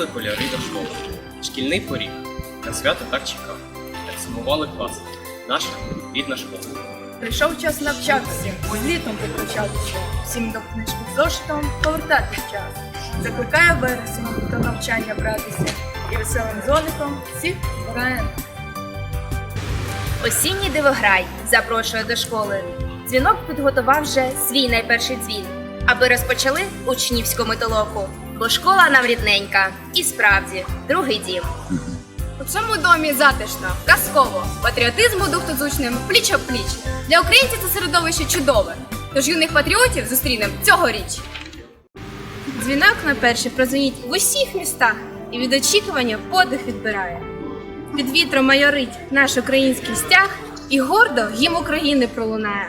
Побагряніли кольори до школи. Шкільний поріг. На свято так чекав. Так сумували класи. Наша рідна школа. Прийшов час навчатися, літом приключатися, всім до книжки з зошитом повертатись час. Закликає вересень до навчання братися і веселим зоником всіх збирає. Осінній дивограй запрошує до школи. Дзвінок підготував вже свій найперший дзвін, аби розпочали учнівську толоку. Бо школа нам рідненька, і справді другий дім. У цьому домі затишно, казково, патріотизму дух тут з учнем пліч об пліч. Для українців це середовище чудове. Тож юних патріотів зустрінемо цьогоріч. Дзвінок на перший прозвеніть в усіх містах і від очікування подих відбирає. Під вітром майорить наш український стяг, і гордо гімн України пролунає.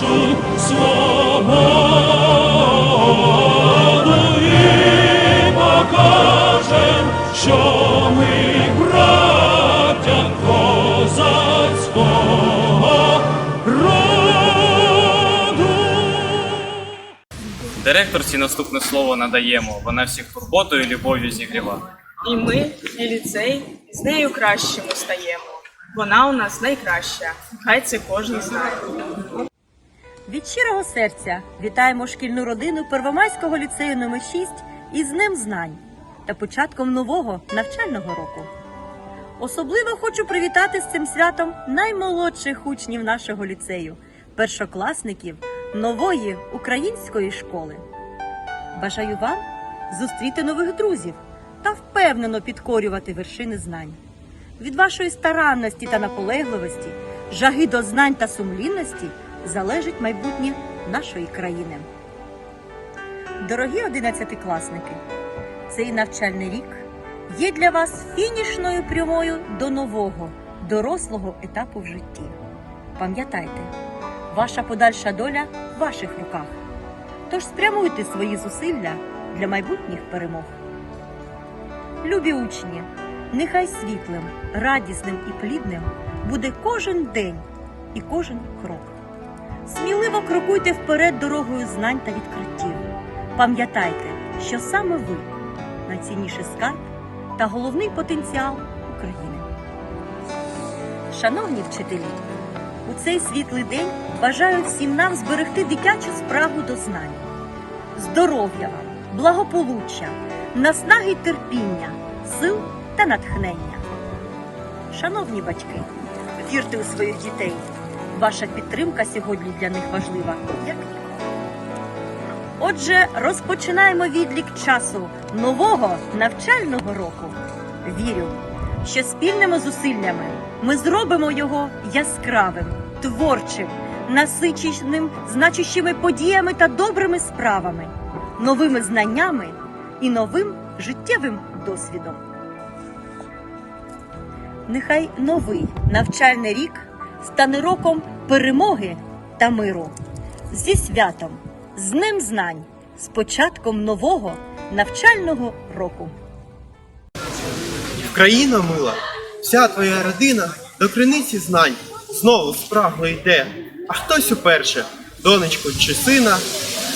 нашу свободу і покажем, що ми браття козацького роду. Директорці наступне слово надаємо. Вона всіх турботою і любов'ю зігріва. І ми, і ліцей, з нею кращими стаємо. Вона у нас найкраща, хай це кожен знає. Від щирого серця вітаємо шкільну родину Первомайського ліцею номер 6 із Днем Знань та початком нового навчального року. Особливо хочу привітати з цим святом наймолодших учнів нашого ліцею, першокласників нової української школи. Бажаю вам зустріти нових друзів та впевнено підкорювати вершини знань. Від вашої старанності та наполегливості, жаги до знань та сумлінності залежить майбутнє нашої країни. Дорогі одинадцятикласники, цей навчальний рік є для вас фінішною прямою до нового, дорослого етапу в житті. Пам'ятайте, ваша подальша доля в ваших руках. Тож спрямуйте свої зусилля для майбутніх перемог. Любі учні, нехай світлим, радісним і плідним буде кожен день і кожен крок. Сміливо крокуйте вперед дорогою знань та відкриттів. Пам'ятайте, що саме ви найцінніший скарб та головний потенціал України. Шановні вчителі, у цей світлий день бажаю всім нам зберегти дитячу спрагу до знань, здоров'я вам, благополуччя, наснаги й терпіння, сил та натхнення. Шановні батьки, вірте у своїх дітей. Ваша підтримка сьогодні для них важлива, як. Отже, розпочинаємо відлік часу нового навчального року. Вірю, що спільними зусиллями ми зробимо його яскравим, творчим, насиченим, значущими подіями та добрими справами, новими знаннями і новим життєвим досвідом. Нехай новий навчальний рік стане роком перемоги та миру. Зі святом, з Днем знань, з початком нового навчального року. Країна мила, вся твоя родина до криниці знань знову спрагло йде, а хтось уперше донечку чи сина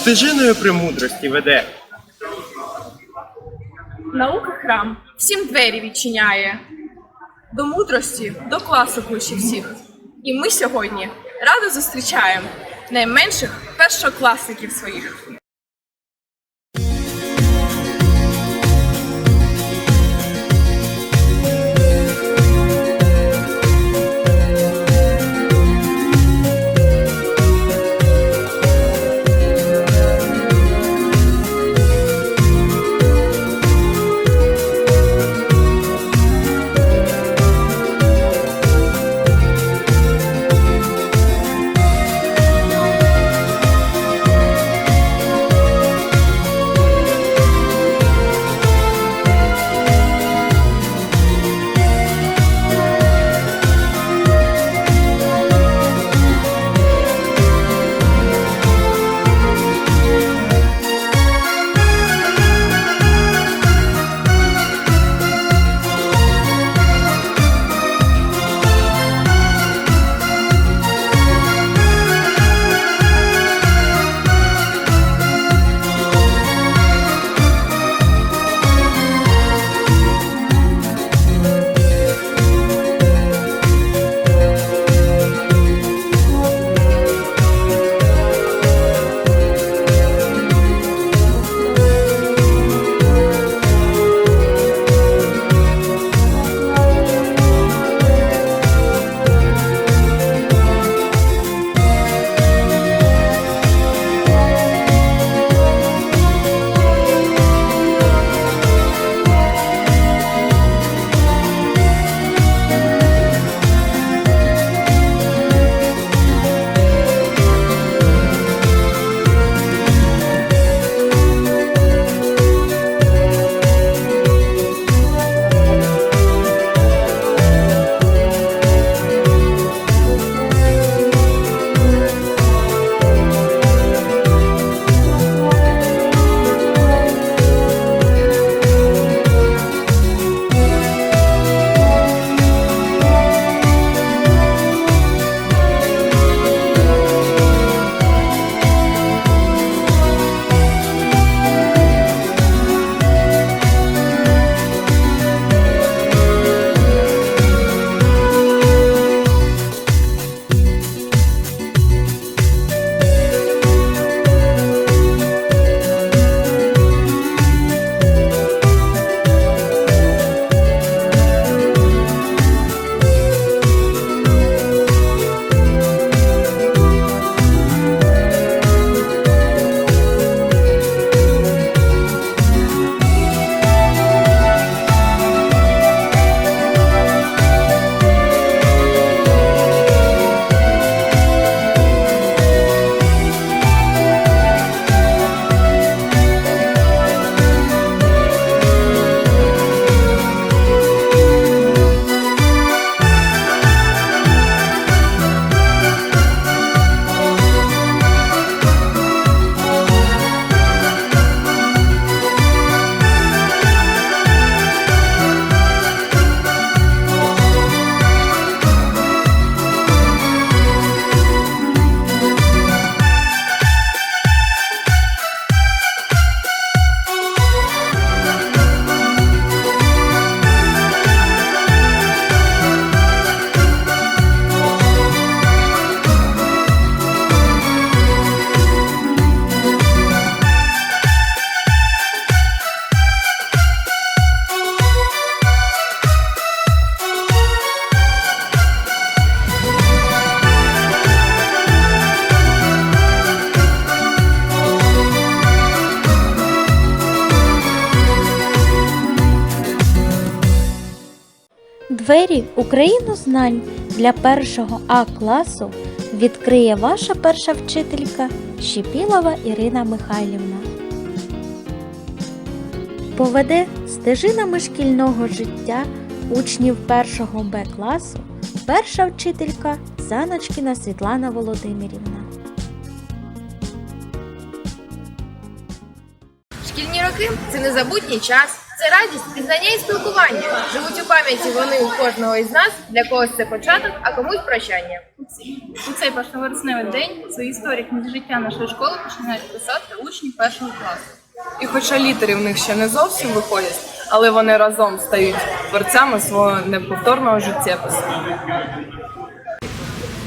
стежиною премудрості веде. Наука храм всім двері відчиняє. До мудрості, до класу кличе всіх. І ми сьогодні радо зустрічаємо найменших першокласників своїх. Двері у країну знань для першого А класу відкриє ваша перша вчителька Щепілова Ірина Михайлівна. Поведе стежинами шкільного життя учнів першого Б класу перша вчителька Саночкіна Світлана Володимирівна. Шкільні роки це незабутній час, Це радість, пізнання і спілкування. Живуть у пам'яті вони у кожного із нас. Для когось це початок, а комусь прощання. У цей першовересневий день свої історії книги життя нашої школи починають писати учні першого класу. І хоча літери в них ще не зовсім виходять, але вони разом стають творцями свого неповторного життєпису.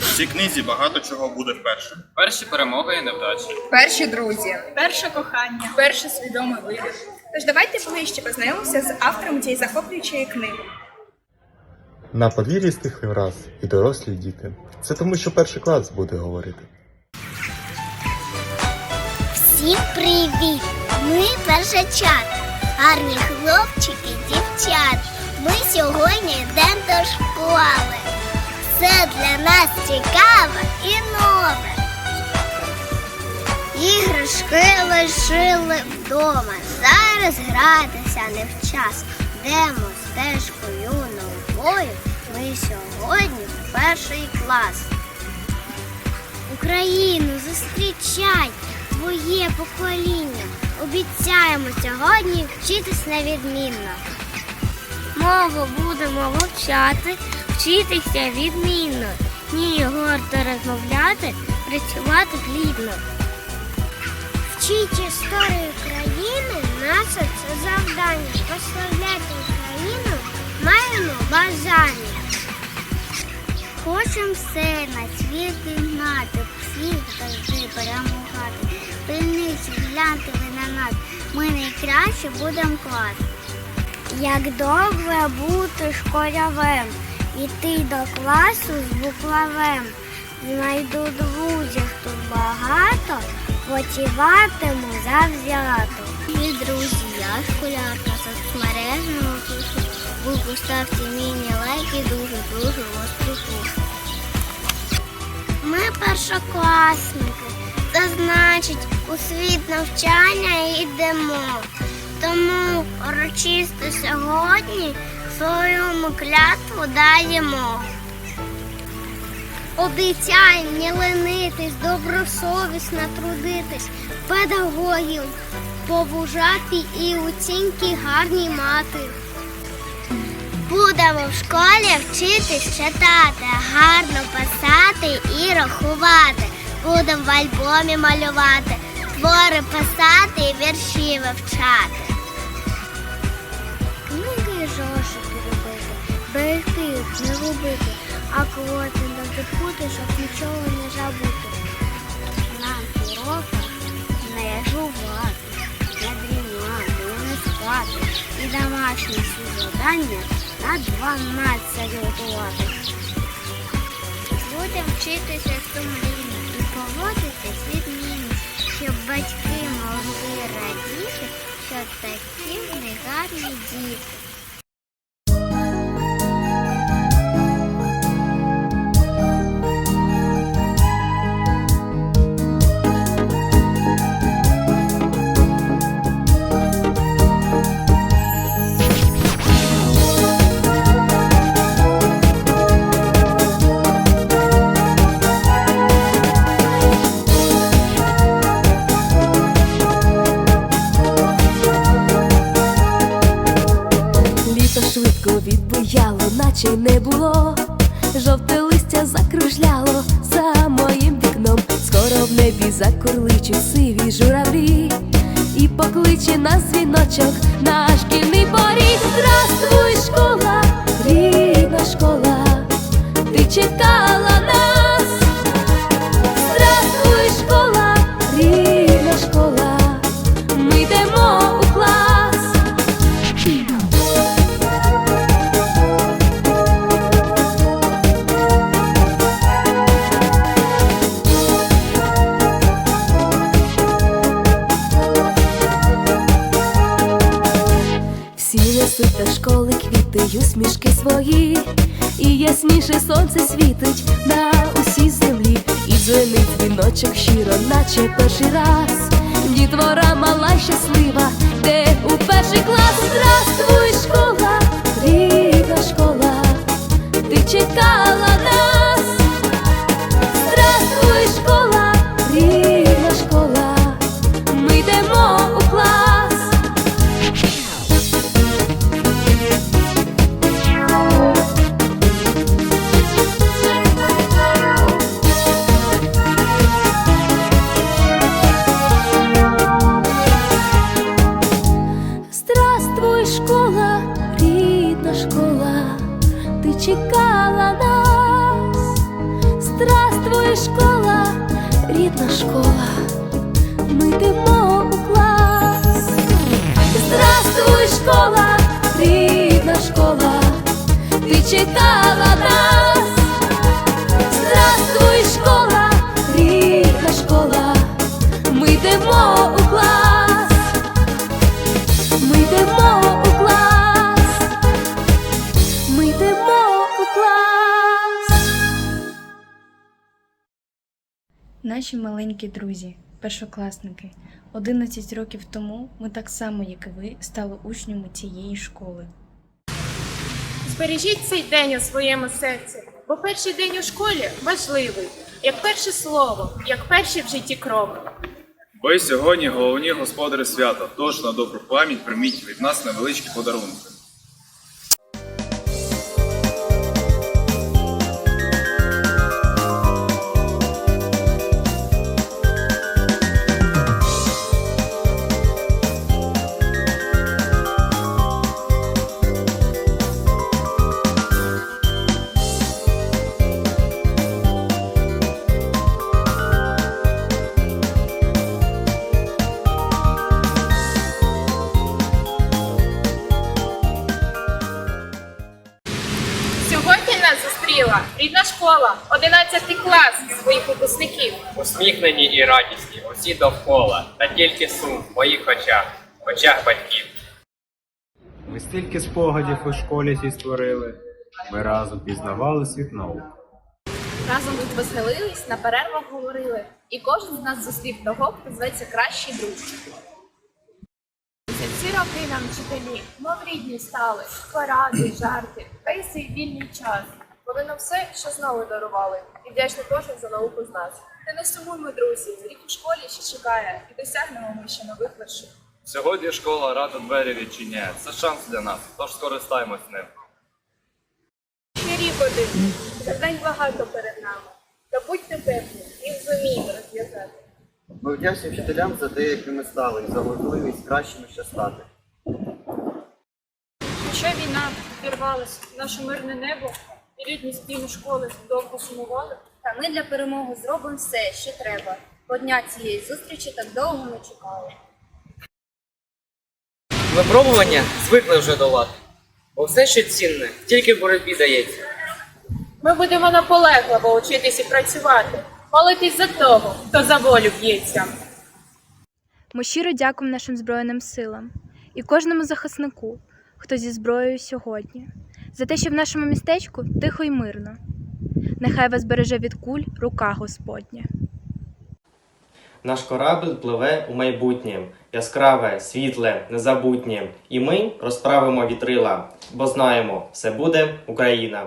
В цій книзі багато чого буде вперше. Перші перемоги і невдачі. Перші друзі. Перше кохання. Перший свідомий вибір. Тож давайте ближче познайомимося з автором цієї захоплюючої книги. На подвір'ї стихли враз і дорослі і діти. Це тому, що перший клас буде говорити. Всім привіт! Ми першачата, гарні хлопчики, дівчат. Ми сьогодні йдемо до школи. Все для нас цікаве і нове. Іграшки лишили вдома. Зараз гратися не в час. Йдемо стежкою новою. Ми сьогодні в перший клас. Україну зустрічай твоє покоління. Обіцяємо сьогодні вчитись невідмінно. Мову будемо вивчати, вчитися відмінно. Ні, гордо розмовляти, працювати плідно. Вчіть історію країни, наше це завдання. Прославляти Україну маємо бажання. Хочем все на світ знати, всіх завжди перемагати. Пильниці гляньте ви на нас, ми найкраще будемо клас. Як добре бути школярем, іти до класу з буклавем. Знайду друзів тут багато, працюватиму завзято. І друзі, я школярка, соцмережного пишу. Ви поставте мені лайки, дуже дуже вас прошу. Ми першокласники, це значить у світ навчання йдемо. Тому урочисто сьогодні своєму клятву даємо. Обіцяємо не ленитись, добросовісно трудитись, педагогів поважати і оцінки гарні мати. Будемо в школі вчитись читати, гарно писати і рахувати. Будемо в альбомі малювати, твори писати і вірші вивчати. Книги зошити робити, берегти не губити, а коли ти щоб нічого не забути. Нам уроках не жувати, не дрімати, не спати і домашні всі завдання на 12 готувати. Будемо вчитися сумлінно і поводитись відмінно, щоб батьки могли радіти, що такі в них гарні діти. Наче не було. Жовте листя закружляло за моїм вікном. Скоро в небі закурличуть сиві журавлі. І покличе нас дзвіночок на шкільний поріг. Здравствуй, школа, рідна школа, ти чекала нас. До школи квіти й усмішки свої, і ясніше сонце світить на усій землі, і дзвенить дзвіночок щиро, наче перший раз. Дітвора мала щаслива, де у перший клас Здравствуй, школа, рідна школа, ти чекала нас. Ти чекала нас. Здравствуй, школа, рідна школа, ми йдемо у клас. Ми йдемо у клас. Ми йдемо у клас. Наші маленькі друзі, першокласники, 11 років тому ми так само, як і ви, стали учнями цієї школи. Збережіть цей день у своєму серці, бо перший день у школі важливий, як перше слово, як перші в житті кроки. Ви сьогодні головні господарі свята, тож на добру пам'ять прийміть від нас невеличкі подарунки. Школа, 11 клас своїх випускників. Усміхнені і радісні, усі довкола, та тільки сум в моїх очах, в очах батьків. Ми стільки спогадів у школі ці створили. Ми разом пізнавали світ наук. Разом тут веселились, на перервах говорили, і кожен з нас зустрів того, хто зветься кращий друг. За ці роки нам вчителі, мов рідні стали, поради, жарти, пейси і вільний час. Вони нам все, що знову дарували, і вдячний кожен за науку з нас. Та не сумуймо, друзі, рік у школі ще чекає, і досягнемо ми ще нових вершин. Сьогодні школа рада двері відчиняє. Це шанс для нас, тож скористаємось ним. Ще рік один, завдань багато перед нами. Та будьте певні, їх зуміємо розв'язати. Ми вдячні вчителям за те, якими ми стали, і за можливість кращими ще стати. Хоча війна вірвалася в наше мирне небо, і рідні стіни школи довго сумували. Та ми для перемоги зробимо все, що треба. Бо дня цієї зустрічі так довго не чекали. Випробування звикли вже долати, бо все, що цінне, тільки в боротьбі дається. Ми будемо наполегливо учитись і працювати, молитись за того, хто за волю б'ється. Ми щиро дякуємо нашим Збройним силам і кожному захиснику, хто зі зброєю сьогодні, за те, що в нашому містечку тихо й мирно. Нехай вас береже від куль рука Господня. Наш корабль пливе у майбутнє, яскраве, світле, незабутнє. І ми розправимо вітрила, бо знаємо, все буде Україна.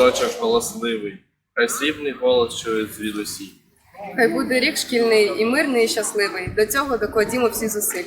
Дзвіночок голосливий, хай срібний голос чує звідусі. Хай буде рік шкільний і мирний, і щасливий. До цього докладімо всі зусиль.